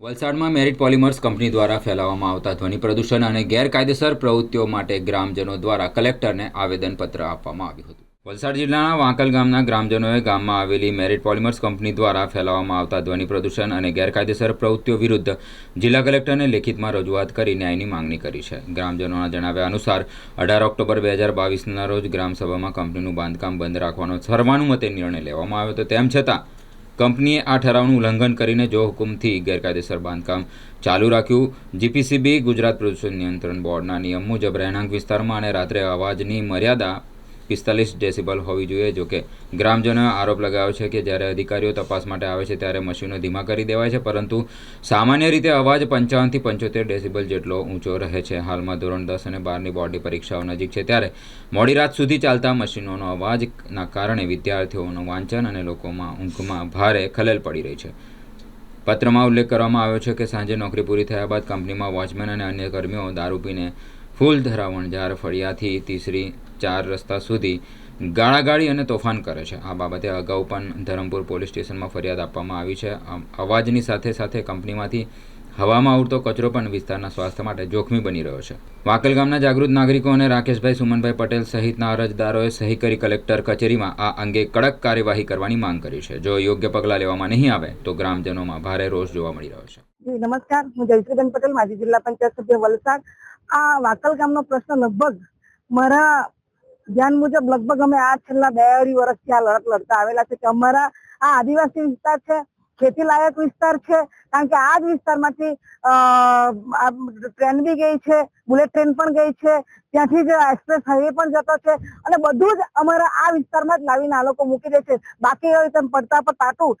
વલસાડમાં merit polymers company દ્વારા ફેલાવવામાં આવતા ધ્વનિ પ્રદૂષણ અને ગેરકાયદેસર પ્રવૃત્તિઓ માટે ગ્રામજનો દ્વારા કલેક્ટરને આવેદનપત્ર આપવામાં આવ્યું હતું. વલસાડ જિલ્લાના વાંકલ ગામના ગ્રામજનોએ ગામમાં આવેલી મેરિટ પોલિમર્સ કંપની દ્વારા ફેલાવવામાં આવતા ધ્વનિ પ્રદૂષણ અને ગેરકાયદેસર પ્રવૃત્તિઓ વિરુદ્ધ જિલ્લા કલેક્ટરને લેખિતમાં રજૂઆત કરી ન્યાયની માંગણી કરી છે. ગ્રામજનોના જણાવ્યા અનુસાર, અઢાર ઓક્ટોબર બે હજાર બાવીસના રોજ ગ્રામસભામાં કંપનીનું બાંધકામ બંધ રાખવાનો સર્વાનુમતે નિર્ણય લેવામાં આવ્યો હતો. તેમ છતાં કંપનીએ આ ઠરાવનું ઉલ્લંઘન કરીને જો હુકુમથી ગેરકાયદેસર બાંધકામ ચાલુ રાખ્યું. જીપીસીબી ગુજરાત પ્રદૂષણ નિયંત્રણ બોર્ડના નિયમ મુજબ રહેણાંક વિસ્તારમાં અને રાત્રે અવાજની મર્યાદા પિસ્તાલીસ ડેસિબલ હોવી જોઈએ, જો કે ગ્રામજનોએ આરોપ લગાવ્યો છે કે જ્યારે અધિકારીઓ તપાસ માટે આવે છે ત્યારે મશીનો ધીમા કરી દેવાય છે, પરંતુ સામાન્ય રીતે અવાજ પંચાવનથી પંચોતેર ડેસિબલ જેટલો ઊંચો રહે છે. હાલમાં ધોરણ દસ અને બારની બોર્ડની પરીક્ષાઓ નજીક છે, ત્યારે મોડી રાત સુધી ચાલતા મશીનોનો અવાજના કારણે વિદ્યાર્થીઓનું વાંચન અને લોકોમાં ઊંઘમાં ભારે ખલેલ પડી રહી છે. પત્રમાં ઉલ્લેખ કરવામાં આવ્યો છે કે સાંજે નોકરી પૂરી થયા બાદ કંપનીમાં વોચમેન અને અન્ય કર્મીઓ દારૂ પીને ફૂલ ધરાવણજાર ફળિયાથી તીસરી ચાર રસ્તા સુધી ગાળાગાળી અને તોફાન કરે છે. આ બાબતે અગાઉ પણ ધરમપુર પોલીસ સ્ટેશનમાં ફરિયાદ આપવામાં આવી છે. અવાજની સાથે સાથે કંપનીમાંથી હવામાં ઉડતો કચરો પણ વિસ્તારના સ્વાસ્થ્ય માટે જોખમી બની રહ્યો છે. વાકલ ગામના જાગૃત નાગરિકો અને રાકેશભાઈ સુમનભાઈ પટેલ સહિતના અરજદારોએ સહી કરી કલેક્ટર કચેરીમાં આ અંગે કડક કાર્યવાહી કરવાની માંગ કરી છે. જો યોગ્ય પગલાં લેવામાં નહીં આવે તો ગ્રામજનોમાં ભારે રોષ જોવા મળી રહ્યો છે. જી, નમસ્કાર. હું જયશ્રીબેન પટેલ, માજી જિલ્લા પંચાયત સભ્ય વલસાડ. આ વાકલ ગામનો પ્રશ્ન લગભગ મારા ધ્યાન મુજબ લગભગ અમે આ છેલ્લા બે અઢી વર્ષથી આ લડત લડતા આવેલા છે કે અમારા આ આદિવાસી વિસ્તાર છે ખેતી લાયક વિસ્તાર છે, કારણ કે આ જ વિસ્તારમાંથી ટ્રેન બી ગઈ છે, બુલેટ ટ્રેન પણ ગઈ છે, ત્યાંથી જ એક્સપ્રેસ હાઈવે પણ જતો છે, અને બધું જ અમારા આ વિસ્તારમાં જ લાવીને આ લોકો મૂકી દે છે. બાકી હોય તેમ પડતા પર પાટું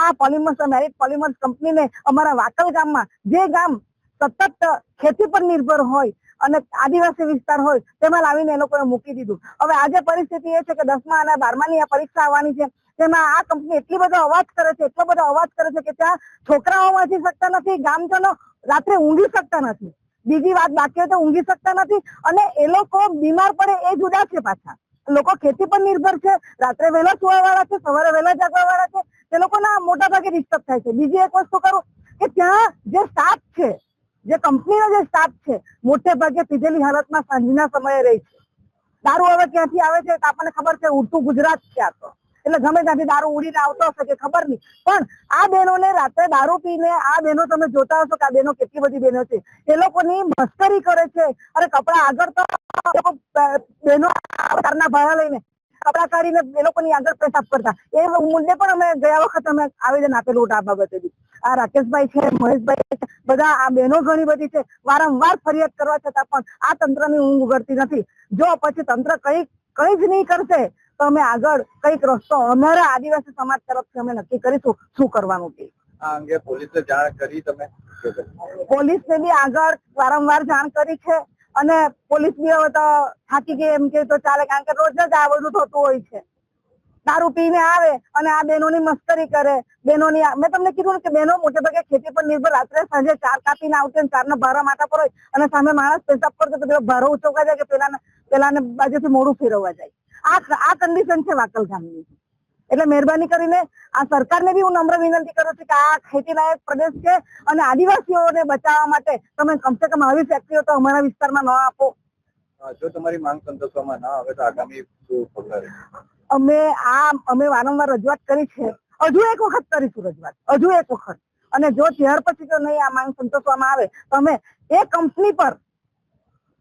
આ પોલિમર્સ મેરિટ પોલિમર્સ કંપનીને અમારા વાકલ ગામમાં, જે ગામ સતત ખેતી પર નિર્ભર હોય અને આદિવાસી વિસ્તાર હોય, તેમાં લાવીને એ લોકોએ મૂકી દીધું. હવે આજે પરિસ્થિતિ એ છે કે દસમા અને બારમાની આ પરીક્ષા આવવાની છે. તેમાં આ કંપની એટલી બધો અવાજ કરે છે, એટલો બધો અવાજ કરે છે કે ત્યાં છોકરાઓ વાંચી શકતા નથી, ગામજનો રાત્રે ઊંઘી શકતા નથી. બીજી વાત, બાકી હોય તો ઊંઘી શકતા નથી અને એ લોકો બીમાર પડે એ જુદા છે પાછા. લોકો ખેતી પર નિર્ભર છે, રાત્રે વહેલા સુવા વાળા છે, સવારે વહેલા જાગવા વાળા છે, તે લોકોના મોટા ભાગે ડિસ્ટર્બ થાય છે. બીજી એક વસ્તુ કરું કે ત્યાં જે સ્ટાફ છે, જે કંપનીનો જે સ્ટાફ છે, મોટે ભાગે પીધેલી હાલતમાં સાંજના સમયે રહે છે. દારૂ હવે ક્યાંથી આવે છે આપણને ખબર છે, ઉડતું ગુજરાત છે આ તો. એટલે ગમે ત્યાંથી દારૂ ઉડીને આવતો હશે કે ખબર નહીં. પણ આ બહેનોને રાત્રે દારૂ પીને આ બહેનો તમે જોતા હશો કે આ બહેનો કેટલી બધી બહેનો છે. એ લોકોની મસ્કરી કરે છે. અરે કપડા આગળ તો બહેનો કારના ભાડા લઈને કપડા કાઢીને એ લોકોની આગળ પેશાબ કરતા. એ મુદ્દે પણ અમે ગયા વખત અમે આવેદન આપેલું આ બાબતે આ રાકેશભાઈ છે, મહેશભાઈ છે, બધા આ બહેનો ઘણી બધી છે. વારંવાર ફરિયાદ કરવા છતાં પણ આ તંત્રની ઊંઘ ઉગડતી નથી. જો પછી તંત્ર કઈ કઈ જ નહીં કરશે તો અમે આગળ કંઈક રસ્તો અમારા આદિવાસી સમાજ તરફથી અમે નક્કી કરીશું શું કરવાનું તે આ અંગે જાણ કરી તમે? પોલીસને બી આગળ વારંવાર જાણ કરી છે અને પોલીસ બી હવે તો થાકી ગઈ એમ કે તો ચાલે કારણ કે રોજ જ આ બધું થતું હોય છે. દારૂ પીને આવે અને આ બહેનોની મસ્કરી કરે બહેનોની મેં તમને કીધું ને કે બહેનો મોટે ભાગે ખેતી પર નિર્ભર રાત્રે સાંજે ચાર કાપીને આવતી અને ચારના ભારા માથા પર હોય અને સામે માણસ પેશાબ કરતો તો પેલો ભારો ઉચકવા જાય કે પેલાને પેલાને બાજુથી મોડું ફેરવવા જાય. આ આ કન્ડિશન છે વાકલ ગામની એટલે મહેરબાની કરીને આ સરકારને બી હું નમ્ર વિનંતી કરું છું કે આ ખેતી લાયક પ્રદેશ છે અને આદિવાસીઓને બચાવવા માટે તમે કમસે કમ આવી ફેક્ટરીઓ તો અમારા વિસ્તારમાં ન આપો. જો તમારી માંગ સંતોષવામાં ના આવે તો આગામી? અમે આ અમે વારંવાર રજૂઆત કરી છે. હજુ એક વખત કરીશું રજૂઆત. હજુ એક વખત. અને જો ત્યાર પછી જો નહીં આ માંગ સંતોષવામાં આવે તો અમે એ કંપની પર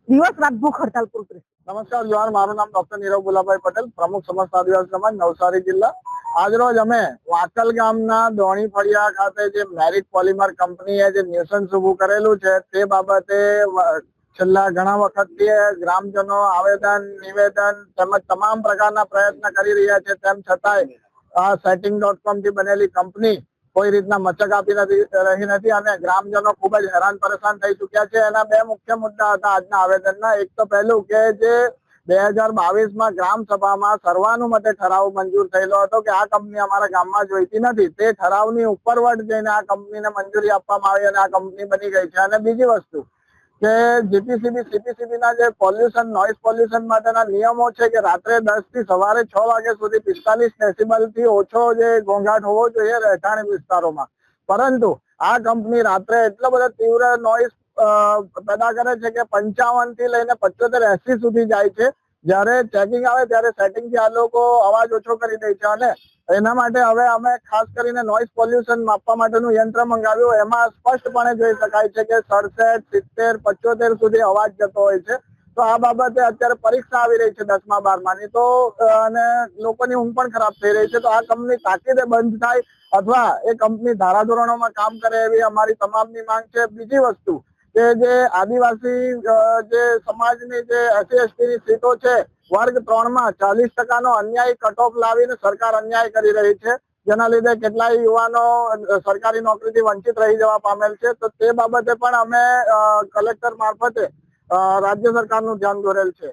દિવસ રાત ભૂખ હડતાલ પૂરું કરીશું. નમસ્કાર જોહાર મારું નામ ડોક્ટર નીરવ ગુલાભાઈ પટેલ, પ્રમુખ સમસ્ત આદિવાસી સમાજ, નવસારી જિલ્લા. આજરોજ અમે વાકલ ગામના દોણી ફળિયા ખાતે જે મેરિટ પોલિમર કંપનીએ જે ન્યુસન્સ ઉભું કરેલું છે, તે બાબતે છેલ્લા ઘણા વખતથી ગ્રામજનો આવેદન, નિવેદન તેમજ તમામ પ્રકારના પ્રયત્ન કરી રહ્યા છે. તેમ છતાંય આ સેટિંગ ડોટ કોમથી બનેલી કંપની કોઈ રીતના મચક આપી નથી, રહી નથી અને ગ્રામજનો ખૂબ જ હેરાન પરેશાન થઈ ચુક્યા છે. એના બે મુખ્ય મુદ્દા હતા આજના આવેદનના. એક તો પહેલું કે જે બે હજાર બાવીસમાં ગ્રામ સભામાં સર્વાનુમતે ઠરાવ મંજૂર થયેલો હતો કે આ કંપની અમારા ગામમાં જોઈતી નથી. તે ઠરાવની ઉપરવટ જઈને આ કંપનીને મંજૂરી આપવામાં આવી અને આ કંપની બની ગઈ છે. અને બીજી વસ્તુ કે જીપીસીબી સીપીસીબી ના જે પોલ્યુશન નોઇઝ પોલ્યુશન માટેના નિયમો છે કે રાત્રે દસથી સવારે છ વાગ્યા સુધી પિસ્તાલીસ ડેસિબલથી ઓછો જે ઘોંઘાટ હોવો જોઈએ રહેઠાણ વિસ્તારોમાં. પરંતુ આ કંપની રાત્રે એટલો બધો તીવ્ર નોઇઝ પેદા કરે છે કે પંચાવનથી લઈને પંચોતેર એસી સુધી જાય છે. જ્યારે ચેકિંગ આવે ત્યારે સેટિંગથી આ લોકો અવાજ ઓછો કરી દે છે અને એના માટે હવે અમે ખાસ કરીને નોઈસ પોલ્યુશન માપવા માટેનું યંત્ર મંગાવ્યું. એમાં સ્પષ્ટપણે જોઈ શકાય છે કે સડસઠ, સિત્તેર, પંચોતેર સુધી અવાજ જતો હોય છે. તો આ બાબતે અત્યારે પરીક્ષા આવી રહી છે દસમા, બારમાની. તો અને લોકોની ઊંઘ પણ ખરાબ થઈ રહી છે. તો આ કંપની તાકીદે બંધ થાય અથવા એ કંપની ધારાધોરણોમાં કામ કરે એવી અમારી તમામની માંગ છે. બીજી વસ્તુ કે જે આદિવાસી જે સમાજની જે એસસી એસટી ની સીટો છે, વર્ગ ત્રણમાં ચાલીસ ટકાનો અન્યાય કટ ઓફ લાવીને સરકાર અન્યાય કરી રહી છે. જેના લીધે કેટલાય યુવાનો સરકારી નોકરીથી વંચિત રહી જવા પામેલ છે. તો તે બાબતે પણ અમે કલેક્ટર મારફતે રાજ્ય સરકારનું ધ્યાન દોરેલ છે.